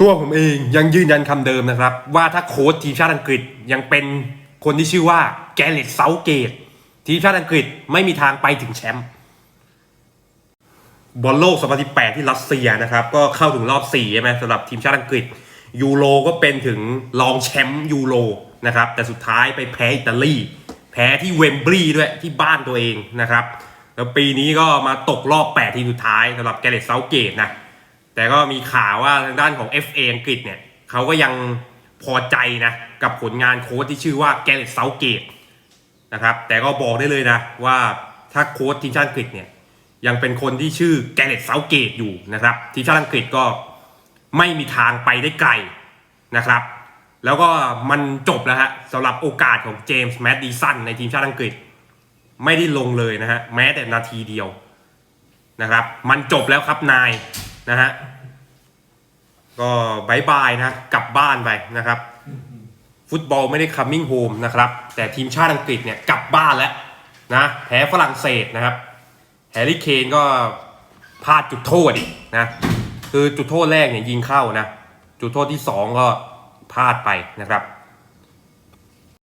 ตัวผมเองยังยืนยันคำเดิมนะครับ ว่าถ้าโค้ชทีมชาติอังกฤษยังเป็นคนที่ชื่อว่าแกเรตเซาเกต ทีมชาติอังกฤษไม่มีทางไปถึงแชมป์บอลโลก 2018 ที่รัสเซียนะครับ ก็เข้าถึงรอบ4ใช่ไหมสำหรับทีมชาติอังกฤษยูโรก็เป็นถึงรองแชมป์ยูโรนะครับ แต่สุดท้ายไปแพ้อิตาลีแพ้ที่เวมบรีย์ด้วยที่บ้านตัวเองนะครับ แล้วปีนี้ก็มาตกรอบ 8 ทีมสุดท้ายสำหรับแกเรตเซาเกตนะ แต่ก็มีข่าวว่าทางด้านของ FA อังกฤษเนี่ยเขาก็ยังพอใจนะกับผลงานโค้ชที่ชื่อว่าแกเรตเซาเกตนะครับแต่ก็บอกได้เลยนะว่าถ้าโค้ชทีมชาติอังกฤษเนี่ยยังเป็นคนที่ชื่อแกเรตเซาเกตอยู่นะครับทีมชาติอังกฤษก็ไม่มีทางไปได้ไกลนะครับ แล้วก็มันจบแล้วฮะสำหรับโอกาสของเจมส์แมดดิสันในทีมชาติอังกฤษ ไม่ได้ลงเลยนะฮะแม้แต่นาทีเดียวนะครับ มันจบแล้วครับนาย นะฮะก็บายบายนะกลับบ้านไปนะครับ ฟุตบอลไม่ได้ coming home นะครับ แต่ทีมชาติอังกฤษเนี่ยกลับบ้านแล้วนะแพ้ฝรั่งเศสนะครับแฮร์รี่เคนก็พลาดจุดโทษอีกนะคือจุดโทษแรกเนี่ยยิงเข้านะ จุดโทษที่สองก็พลาดไปนะครับ